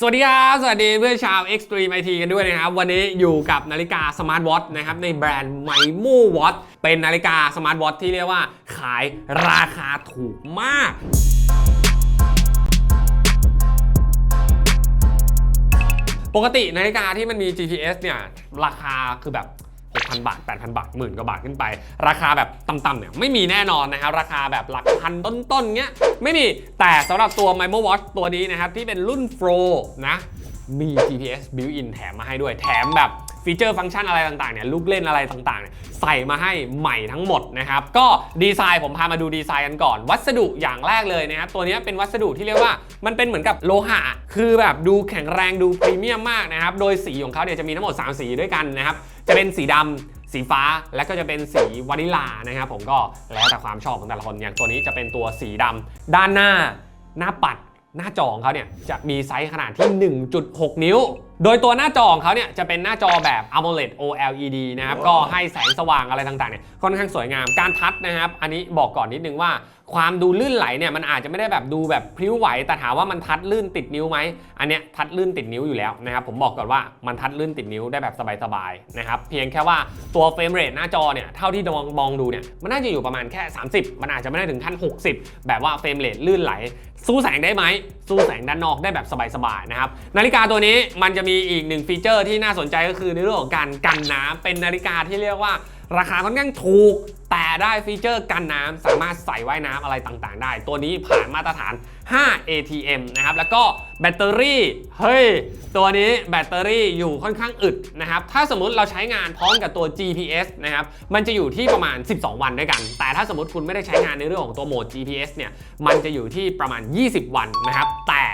สวัสดีครับ สวัสดีเพื่อนชาว Extreme IT กันด้วยนะครับ วันนี้อยู่กับนาฬิกาสมาร์ทวอทนะครับในแบรนด์ m i m o Watch เป็นนาฬิกาสมาร์ทวอทที่เรียกว่าขายราคาถูกมากปกตินาฬิกาที่มันมี GPS เนี่ย ราคาคือแบบ 6,000 บาท 8,000 บาทหมื่นกว่าบาทขึ้นไป ราคาแบบต่ำๆเนี่ยไม่มีแน่นอนนะครับราคาแบบหลักพันต้นๆเงี้ยไม่มีแต่สำหรับตัว m i m o Watch ตัวนี้นะครับที่เป็นรุ่น Pro นะมี GPS built-in แถมมาให้ด้วยแถมแบบฟีเจอร์ฟังก์ชันอะไรต่างๆเนี่ยลูกเล่นอะไรต่างๆเนี่ยใส่มาให้ใหม่ทั้งหมดนะครับ ก็ดีไซน์ผมพามาดูดีไซน์กันก่อน วัสดุอย่างแรกเลยนะครับตัวนี้เป็นวัสดุที่เรียกว่ามันเป็นเหมือนกับโลหะ คือแบบดูแข็งแรงดูพรีเมียมมากนะครับ โดยสีของเขาเนี่ยจะมีทั้งหมด 3 สีด้วยกันนะครับ จะเป็นสีดำสีฟ้าและก็จะเป็นสีวานิลานะครับผมก็แล้วแต่ความชอบของแต่ละคนอย่างตัวนี้จะเป็นตัวสีดำด้านหน้าหน้าปัดหน้าจอของเขาเนี่ยจะมีไซส์ขนาดที่ 1.6 นิ้ว โดยตัวหน้าจอของเขาเนี่ยจะเป็นหน้าจอแบบ AMOLED OLED นะครับ ก็ให้แสงสว่างอะไรต่างๆเนี่ยค่อนข้างสวยงาม การทัชนะครับ อันนี้บอกก่อนนิดนึงว่า ความดูลื่นไหลเนี่ยมันอาจจะไม่ได้แบบดูแบบพริ้วไหว แต่ถามว่ามันทัดลื่นติดนิ้วไหมอันเนี้ยทัดลื่นติดนิ้วอยู่แล้วนะครับผมบอกก่อนว่ามันทัดลื่นติดนิ้วได้แบบสบายๆนะครับเพียงแค่ว่าตัวเฟรมเรทหน้าจอเนี่ยเท่าที่มองมองดูเนี่ยมันน่าจะอยู่ประมาณแค่ 30 มันอาจจะไม่ได้ถึงขั้น 60 แบบว่าเฟรมเรทลื่นไหล สู้แสงได้ไหมสู้แสงด้านนอกได้แบบสบายๆนะครับนาฬิกาตัวนี้มันจะมีอีกหนึ่งฟีเจอร์ที่น่าสนใจก็คือในเรื่องของการกันน้ำเป็นนาฬิกาที่เรียกว่า ราคาค่อนข้างถูก แต่ได้ฟีเจอร์กันน้ำสามารถใส่ว่ายน้ำอะไรต่างๆ ได้ ตัวนี้ผ่านมาตรฐาน 5 ATM นะครับ แล้วก็แบตเตอรี่ เฮ้ย ตัวนี้แบตเตอรี่อยู่ค่อนข้างอึดนะครับ ถ้าสมมติเราใช้งานพร้อมกับตัว GPS นะครับ มันจะอยู่ที่ประมาณ 12 วันด้วยกัน แต่ถ้าสมมติคุณไม่ได้ใช้งานในเรื่องของตัวโหมด GPS เนี่ย มันจะอยู่ที่ประมาณ 20 วันนะครับ แต่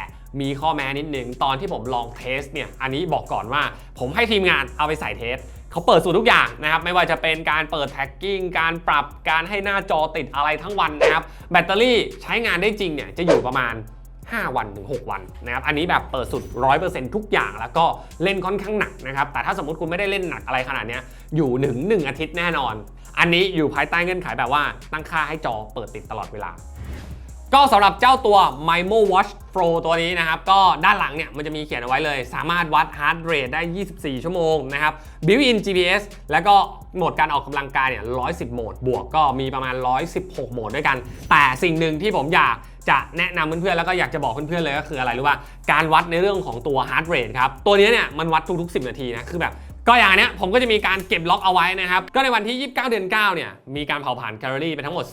มีข้อแม้นิดหนึ่งตอนที่ผมลองเทสเนี่ย อันนี้บอกก่อนว่าผมให้ทีมงานเอาไปใส่เทส เขาเปิดสูตรทุกอย่างนะครับ ไม่ว่าจะเป็นการเปิดแท็กกิ้ง การปรับการให้หน้าจอติดอะไรทั้งวันนะครับ แบตเตอรี่ใช้งานได้จริงเนี่ยจะอยู่ประมาณ 5 วันถึง 6 วันนะครับ อันนี้แบบเปิดสุด 100%ทุกอย่างแล้วก็เล่นค่อนข้างหนักนะครับ แต่ถ้าสมมติคุณไม่ได้เล่นหนักอะไรขนาดนี้อยู่หนึ่งหนึ่งอาทิตย์แน่นอน อันนี้อยู่ภายใต้เงื่อนไขแบบว่าตั้งค่าให้จอเปิดติดตลอดเวลา ก็สำหรับเจ้าตัว MIMO Watch Pro ตัวนี้นะครับ ก็ด้านหลังเนี่ยมันจะมีเขียนเอาไว้เลย สามารถวัด heart rate ได้ 24 ชั่วโมงนะครับ built-in GPS แล้วก็โหมดการออกกำลังกายเนี่ย 110 โหมด บวกก็มีประมาณ 116 โหมดด้วยกัน แต่สิ่งหนึ่งที่ผมอยากจะแนะนำเพื่อนๆ แล้วก็อยากจะบอกเพื่อนๆ เลยก็คืออะไรรู้ว่าการวัดในเรื่องของตัว heart rate ครับ ตัวนี้เนี่ยมันวัดทุกๆ 10 นาทีนะ คือแบบ ก็อย่างเนี้ยผมก็จะมีการเก็บล็อกเอาไว้นะครับ ก็ในวันที่ 29 เดือน 9 เนี่ย มีการเผาผ่านแคลอรี่ไปทั้งหมด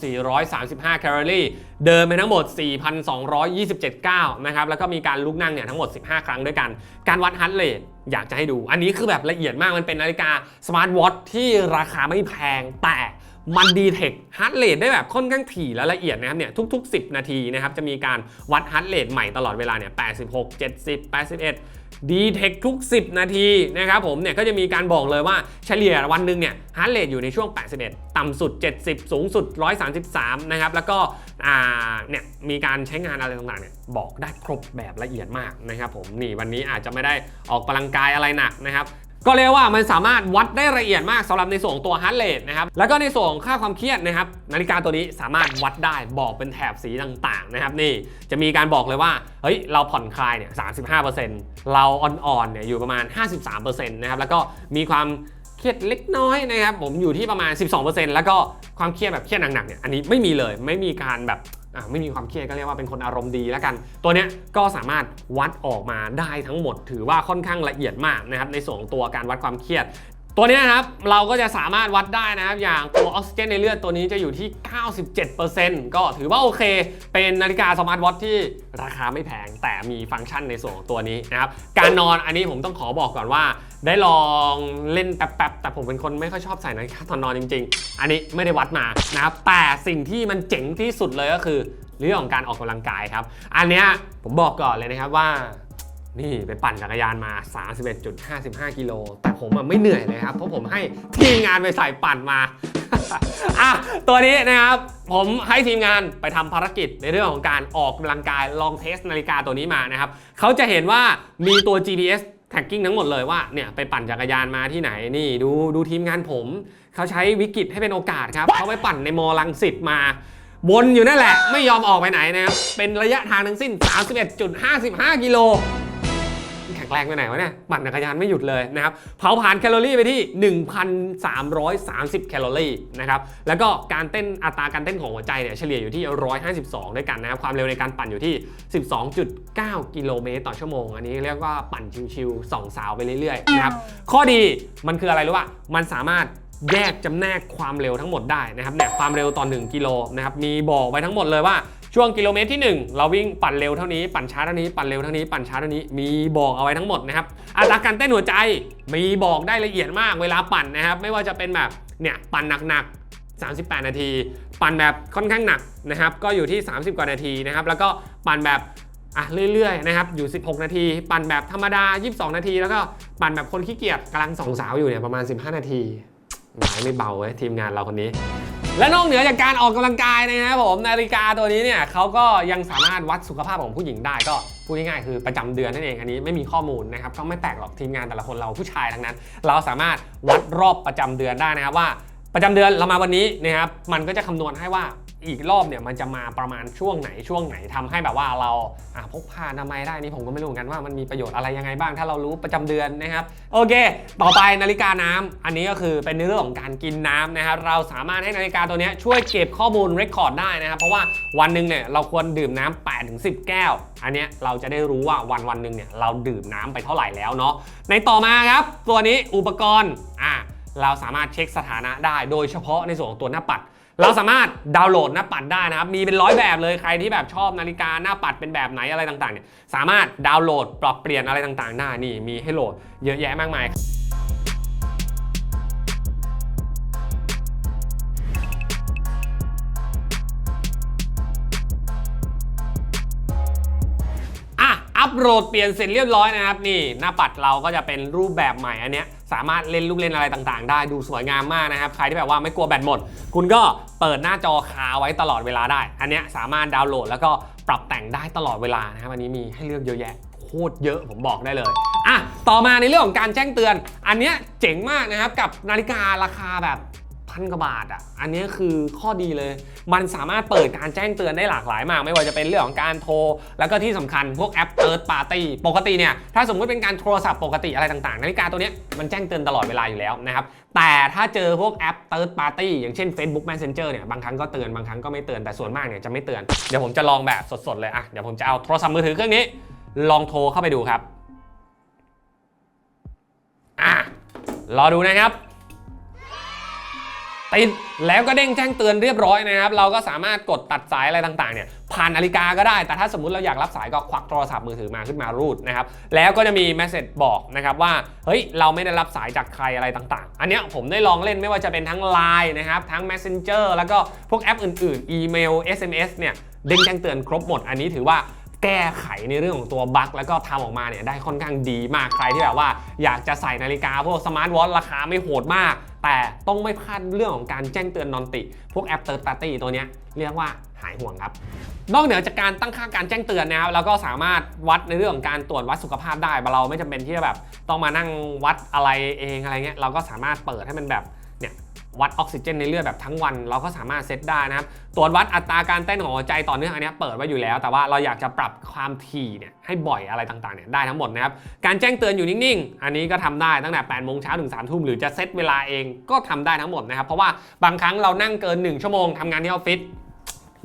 435 แคลอรี่ เดินไปทั้งหมด 4,227ก้าวนะครับ แล้วก็มีการลุกนั่งเนี่ยทั้งหมด 15 ครั้งด้วยกัน การวัดฮาร์ดเรทอยากจะให้ดู อันนี้คือแบบละเอียดมาก มันเป็นนาฬิกาสมาร์ทวอทที่ราคาไม่แพงแต่ มันดีเทคฮาร์ดเรทได้แบบค่อนข้างถี่และละเอียดนะครับเนี่ยทุก ๆ 10 นาทีนะครับจะมีการวัดฮาร์ดเรทใหม่ตลอดเวลาเนี่ย86 70 81 ดีเทคทุก 10 นาทีนะครับผมเนี่ยก็จะมีการบอกเลยว่าเฉลี่ยวันหนึ่งเนี่ยฮาร์ดเรทอยู่ในช่วง 81 ต่ำสุด 70 สูงสุด 133 นะครับแล้วก็อ่าเนี่ยมีการใช้งานอะไรต่างๆเนี่ยบอกได้ครบแบบละเอียดมากนะครับผมนี่วันนี้อาจจะไม่ได้ออกกำลังกายอะไรหนักนะครับ ก็เรียกว่ามันสามารถวัดได้ละเอียดมากสำหรับในส่วนของตัวฮาร์ดเรทนะครับ แล้วก็ในส่วนของค่าความเครียดนะครับ นาฬิกาตัวนี้สามารถวัดได้บอกเป็นแถบสีต่างๆนะครับนี่จะมีการบอกเลยว่าเฮ้ยเราผ่อนคลายเนี่ย35%เราอ่อนๆเนี่ยอยู่ประมาณ 53%นะครับแล้วก็มีความเครียดเล็กน้อยนะครับผมอยู่ที่ประมาณ 12%แล้วก็ความเครียดแบบเครียดหนักๆเนี่ยอันนี้ไม่มีเลยไม่มีการแบบ ไม่มีความเครียดก็เรียกว่าเป็นคนอารมณ์ดีแล้วกัน ตัวเนี้ยก็สามารถวัดออกมาได้ทั้งหมด ถือว่าค่อนข้างละเอียดมากนะครับในส่วนของตัวการวัดความเครียด ตัวนี้นะครับเราก็จะสามารถวัดได้นะครับ อย่างตัวออกซิเจนในเลือดตัวนี้จะอยู่ที่ 97%ก็ถือว่าโอเค เป็นนาฬิกาสมาร์ทวอทที่ราคาไม่แพง แต่มีฟังก์ชันในส่วนของตัวนี้นะครับ การนอนอันนี้ผมต้องขอบอกก่อนว่า ได้ลองเล่นแป๊บๆแต่ผมเป็นคนไม่ค่อยชอบใส่นาฬิกาตอนนอนจริง ๆ อันนี้ไม่ได้วัดมานะครับแต่สิ่งที่มันเจ๋งที่สุดเลยก็คือ เรื่องของการออกกำลังกายครับ อันเนี้ยผมบอกก่อนเลยนะครับว่า นี่ไปปั่นจักรยานมา 31.55 กิโล แต่ผมอะไม่เหนื่อยเลยครับ เพราะผมให้ทีมงานไปใส่ปั่นมาอะตัวนี้นะครับ ผมให้ทีมงานไปทำภารกิจในเรื่องของการออกกำลังกายลองเทสนาฬิกาตัวนี้มานะครับ เขาจะเห็นว่ามีตัว GPS tracking ทั้งหมดเลยว่าเนี่ยไปปั่นจักรยานมาที่ไหนนี่ดูดูทีมงานผม เขาใช้วิกฤตให้เป็นโอกาสครับ เขาไปปั่นในมอลังสิตมา วนอยู่นั่นแหละ ไม่ยอมออกไปไหนนะครับ เป็นระยะทางทั้งสิ้น 31.55 กิโลก แรงไปไหนวะเนี่ยปั่นจักรยานไม่หยุดเลยนะครับเผาผลาญแคลอรี่ไปที่ 1,330 แคลอรี่นะครับแล้วก็การเต้นอัตราการเต้นของหัวใจเนี่ยเฉลี่ยอยู่ที่ 152 ด้วยกันนะครับความเร็วในการปั่นอยู่ที่ 12.9 กิโลเมตรต่อชั่วโมง อันนี้เรียกว่าปั่นชิวๆสองสาวไปเรื่อยๆนะครับข้อดีมันคืออะไรรู้ป่ะมันสามารถแยกจำแนกความเร็วทั้งหมดได้นะครับเนี่ยความเร็วต่อ 1 กิโลนะครับมีบอกไว้ทั้งหมดเลยว่า ช่วงกิโลเมตรที่ 1 เราวิ่งปั่นเร็วเท่านี้ปั่นช้าเท่านี้ปั่นเร็วเท่านี้ปั่นช้าเท่านี้มีบอกเอาไว้ทั้งหมดนะครับอัตราการเต้นหัวใจมีบอกได้ละเอียดมากเวลาปั่นนะครับ ไม่ว่าจะเป็นแบบเนี่ยปั่นหนักๆ 38 นาที ปั่นแบบค่อนข้างหนักนะครับ ก็อยู่ที่ 30 กว่านาทีนะครับ แล้วก็ปั่นแบบอะเรื่อยๆนะครับอยู่ 16 นาที ปั่นแบบธรรมดา 22 นาที แล้วก็ปั่นแบบคนขี้เกียจกำลังสองสาวอยู่เนี่ยประมาณ 15 นาทีหมายไม่เบาเว้ยทีมงานเราคนนี้ และนอกเหนือจากการออกกำลังกายนะครับผมนาฬิกาตัวนี้เนี่ยเขาก็ยังสามารถวัดสุขภาพของผู้หญิงได้ก็พูดง่ายๆคือประจำเดือนนั่นเองอันนี้ไม่มีข้อมูลนะครับก็ไม่แปลกหรอกทีมงานแต่ละคนเราผู้ชายทั้งนั้น เราสามารถวัดรอบประจำเดือนได้นะครับว่า ประจำเดือนเรามาวันนี้นะครับมันก็จะคำนวณให้ว่าอีกรอบเนี่ยมันจะมาประมาณช่วงไหนช่วงไหนทำให้แบบว่าเราพกพาอนามัยได้นี่ผมก็ไม่รู้เหมือนกันว่ามันมีประโยชน์อะไรยังไงบ้าง ถ้าเรารู้ประจำเดือนนะครับ โอเค ต่อไปนาฬิกาน้ำอันนี้ก็คือเป็นเรื่องของการกินน้ำนะครับเราสามารถให้นาฬิกาตัวนี้ช่วยเก็บข้อมูลเรคคอร์ดได้นะครับเพราะว่าวันหนึ่งเนี่ยเราควรดื่มน้ำ8ถึง10 แก้ว อันนี้เราจะได้รู้ว่าวันวันหนึ่งเนี่ยเราดื่มน้ำไปเท่าไหร่แล้วเนาะในต่อมาครับตัวนี้อุปกรณ์ เราสามารถเช็คสถานะได้ โดยเฉพาะในส่วนของตัวหน้าปัด เราสามารถดาวน์โหลดหน้าปัดได้นะครับ มีเป็นร้อยแบบเลยใครที่แบบชอบนาฬิกาหน้าปัดเป็นแบบไหนอะไรต่างๆเนี่ยสามารถดาวน์โหลดปรับเปลี่ยนอะไรต่างๆได้นี่มีให้โหลดเยอะแยะมากมายอะอัปโหลดเปลี่ยนเสร็จเรียบร้อยนะครับนี่หน้าปัดเราก็จะเป็นรูปแบบใหม่อันเนี้ย สามารถเล่นลูกเล่นอะไรต่างๆ ได้ดูสวยงามมากนะครับ ใครที่แบบว่าไม่กลัวแบตหมด คุณก็เปิดหน้าจอคาไว้ตลอดเวลาได้ อันเนี้ยสามารถดาวน์โหลด แล้วก็ปรับแต่งได้ตลอดเวลานะครับ อันนี้มีให้เลือกเยอะแยะโคตรเยอะผมบอกได้เลย อะ ต่อมาในเรื่องของการแจ้งเตือน อันเนี้ยเจ๋งมากนะครับ กับนาฬิการาคาแบบ พันกว่าบาทอะ อันนี้คือข้อดีเลย มันสามารถเปิดการแจ้งเตือนได้หลากหลายมาก ไม่ว่าจะเป็นเรื่องของการโทร แล้วก็ที่สำคัญพวกแอป Third Party ปกติเนี่ย ถ้าสมมติเป็นการโทรศัพท์ปกติอะไรต่างๆ นาฬิกาตัวนี้มันแจ้งเตือนตลอดเวลาอยู่แล้วนะครับ แต่ถ้าเจอพวกแอป Third Party อย่างเช่น Facebook Messenger เนี่ย บางครั้งก็เตือน บางครั้งก็ไม่เตือน แต่ส่วนมากเนี่ยจะไม่เตือน เดี๋ยวผมจะลองแบบสดๆเลยอะ เดี๋ยวผมจะเอาโทรศัพท์มือถือเครื่องนี้ ลองโทรเข้าไปดูครับ อะ รอดูนะครับ ติดแล้วก็เด้งแจ้งเตือนเรียบร้อยนะครับ เราก็สามารถกดตัดสายอะไรต่างๆเนี่ยผ่านนาฬิกาก็ได้ แต่ถ้าสมมติเราอยากรับสายก็ควักโทรศัพท์มือถือมาขึ้นมารูดนะครับ แล้วก็จะมีเมสเซจบอกนะครับว่า เฮ้ย เราไม่ได้รับสายจากใครอะไรต่างๆ อันเนี้ยผมได้ลองเล่นไม่ว่าจะเป็นทั้ง Line นะครับ ทั้ง Messenger แล้วก็พวกแอปอื่นๆ อีเมล SMS เนี่ย เด้งแจ้งเตือนครบหมด อันนี้ถือว่า แก้ไขในเรื่องของตัวบั๊กแล้วก็ทำออกมาเนี่ยได้ค่อนข้างดีมากใครที่แบบว่าอยากจะใส่นาฬิกาพวกสมาร์ทวอทราคาไม่โหดมาก แต่ต้องไม่พลาดเรื่องของการแจ้งเตือนนอนติ พวกแอปเติร์ดปาร์ตี้ตัวเนี้ยเรียกว่าหายห่วงครับ นอกเหนือจากการตั้งค่าการแจ้งเตือนนะครับเราก็สามารถวัดในเรื่องของการตรวจวัดสุขภาพได้เราไม่จำเป็นที่จะแบบต้องมานั่งวัดอะไรเองอะไรเงี้ยเราก็สามารถเปิดให้มันแบบ วัดออกซิเจนในเลือดแบบทั้งวัน เราก็สามารถเซตได้นะครับ ตรวจวัดอัตราการเต้นของหัวใจต่อเนื่องอันนี้เปิดไว้อยู่แล้ว แต่ว่าเราอยากจะปรับความถี่เนี่ยให้บ่อยอะไรต่างๆเนี่ยได้ทั้งหมดนะครับ การแจ้งเตือนอยู่นิ่งๆ อันนี้ก็ทำได้ตั้งแต่8โมงเช้าถึง3ทุ่มหรือจะเซตเวลาเองก็ทำได้ทั้งหมดนะครับ เพราะว่าบางครั้งเรานั่งเกิน 1 ชั่วโมงทำงานที่ออฟฟิศ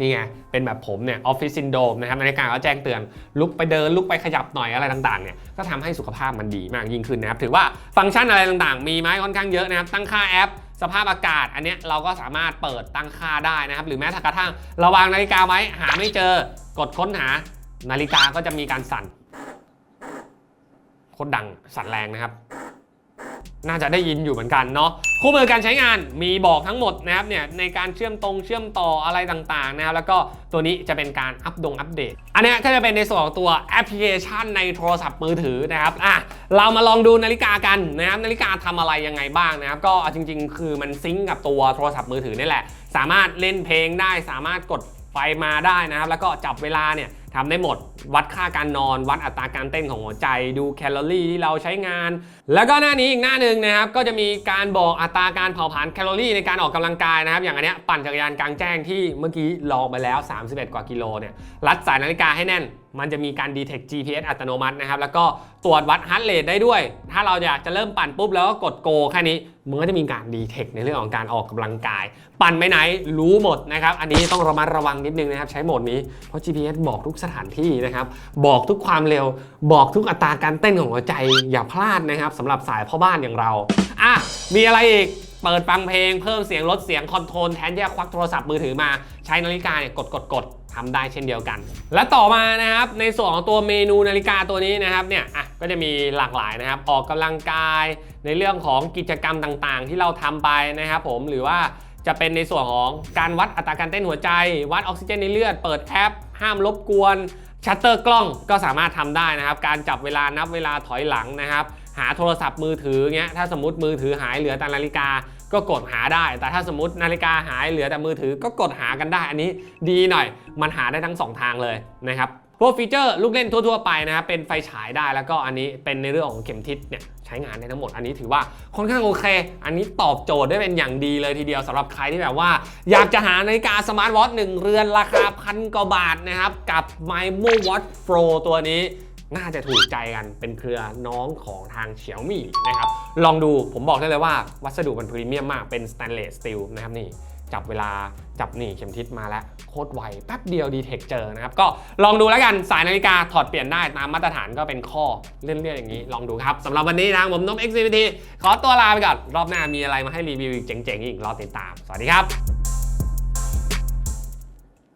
นี่ไง เป็นแบบผมเนี่ยออฟฟิศซินโดมนะครับนาฬิกาก็แจ้งเตือน ลุกไปเดิน ลุกไปขยับหน่อยอะไรต่างๆเนี่ยก็ทำให้สุขภาพมันดีมากยิ่งขึ้นนะครับ ถือว่าฟังก์ชันอะไรต่างๆ มีไหมค่อนข้างเยอะนะครับ ตั้งค่าแอป สภาพอากาศ อันเนี้ยเราก็สามารถเปิดตั้งค่าได้นะครับ หรือแม้กระทั่งราวางนาฬิกาไว้หาไม่เจอกดค้นหา นาฬิกาก็จะมีการสั่นโคตรดังสั่นแรงนะครับ น่าจะได้ยินอยู่เหมือนกันเนาะคู่มือการใช้งานมีบอกทั้งหมดนะครับเนี่ยในการเชื่อมตรงเชื่อมต่ออะไรต่างๆนะครับแล้วก็ตัวนี้จะเป็นการอัปดงอัปเดต อันนี้ก็จะเป็นในส่วนของตัวแอปพลิเคชันในโทรศัพท์มือถือนะครับอะ เรามาลองดูนาฬิกากันนะครับนาฬิกาทำอะไรยังไงบ้างนะครับ ก็จริง ๆ คือมันซิงกับตัวโทรศัพท์มือถือนี่แหละ สามารถเล่นเพลงได้ สามารถกดไฟมาได้นะครับ แล้วก็จับเวลาเนี่ยทำได้หมด วัดค่าการนอน วัดอัตราการเต้นของหัวใจ ดูแคลอรี่ที่เราใช้งาน แล้วก็หน้านี้อีกหน้าหนึ่งนะครับ ก็จะมีการบอกอัตราการเผาผลาญแคลอรี่ในการออกกำลังกายนะครับ อย่างอันเนี้ยปั่นจักรยานกลางแจ้งที่เมื่อกี้ลองไปแล้ว 31 กว่ากิโลเนี่ย รัดสายนาฬิกาให้แน่น มันจะมีการ detect GPS อัตโนมัตินะครับ แล้วก็ตรวจวัด heart rate ได้ด้วย ถ้าเราอยากจะเริ่มปั่นปุ๊บแล้วก็กด go แค่นี้ มันก็จะมีการ detect ในเรื่องของการออกกำลังกาย ปั่นไปไหนรู้หมดนะครับ อันนี้ต้องระมัดระวังนิดนึงนะครับ ใช้โหมดนี้ เพราะ GPS บอกทุกสถานที่นะครับ บอกทุกความเร็ว บอกทุกอัตราการเต้นของหัวใจ อย่าพลาดนะครับสำหรับสายพ่อบ้านอย่างเรา อะ มีอะไรอีก เปิดฟังเพลงเพิ่มเสียงลดเสียงคอนโทรลแทนที่จะควักโทรศัพท์มือถือมาใช้นาฬิกาเนี่ยกดกดกดทำได้เช่นเดียวกัน และต่อมานะครับในส่วนของตัวเมนูนาฬิกาตัวนี้นะครับเนี่ยอะก็จะมีหลากหลายนะครับ ออกกำลังกายในเรื่องของกิจกรรมต่างๆ ที่เราทำไปนะครับผมหรือว่าจะเป็นในส่วนของการวัดอัตราการเต้นหัวใจ วัดออกซิเจนในเลือด เปิดแอป ห้ามรบกวนชัตเตอร์กล้องก็สามารถทำได้นะครับ การจับเวลานับเวลาถอยหลังนะครับ หาโทรศัพท์มือถือเงี้ยถ้าสมมติมือถือหายเหลือแต่นาฬิกาก็กดหาได้ แต่ถ้าสมมตินาฬิกาหายเหลือแต่มือถือก็กดหากันได้ อันนี้ดีหน่อย มันหาได้ทั้ง 2 ทางเลยนะครับพวกฟีเจอร์ลูกเล่นทั่ว ๆ ไปนะครับเป็นไฟฉายได้แล้วก็อันนี้เป็นในเรื่องของเข็มทิศเนี่ยใช้งานได้ทั้งหมดอันนี้ถือว่าค่อนข้างโอเค อันนี้ตอบโจทย์ได้เป็นอย่างดีเลยทีเดียวสำหรับใครที่แบบว่า อยากจะหานาฬิกาสมาร์ทวอทหนึ่งเรือนราคาพันกว่าบาทนะครับ กับ MyMo Watch Pro ตัวนี้ น่าจะถูกใจกันเป็นเครือน้องของทางเฉียวมี่นะครับ ลองดูผมบอกได้เลยว่าวัสดุมันพรีเมียมมากเป็นสแตนเลสสตีลนะครับนี่จับเวลาจับนี่เข็มทิศมาแล้ว โคตรไวแป๊บเดียวดีเทคเจอนะครับ ก็ลองดูแล้วกันสายนาฬิกาถอดเปลี่ยนได้ตามมาตรฐานก็เป็นข้อเลื่อนๆอย่างนี้ ลองดูครับสำหรับวันนี้นะผมนม XCVT ขอตัวลาไปก่อน รอบหน้ามีอะไรมาให้รีวิวเจ๋งๆ อีกรอติดตาม สวัสดีครับ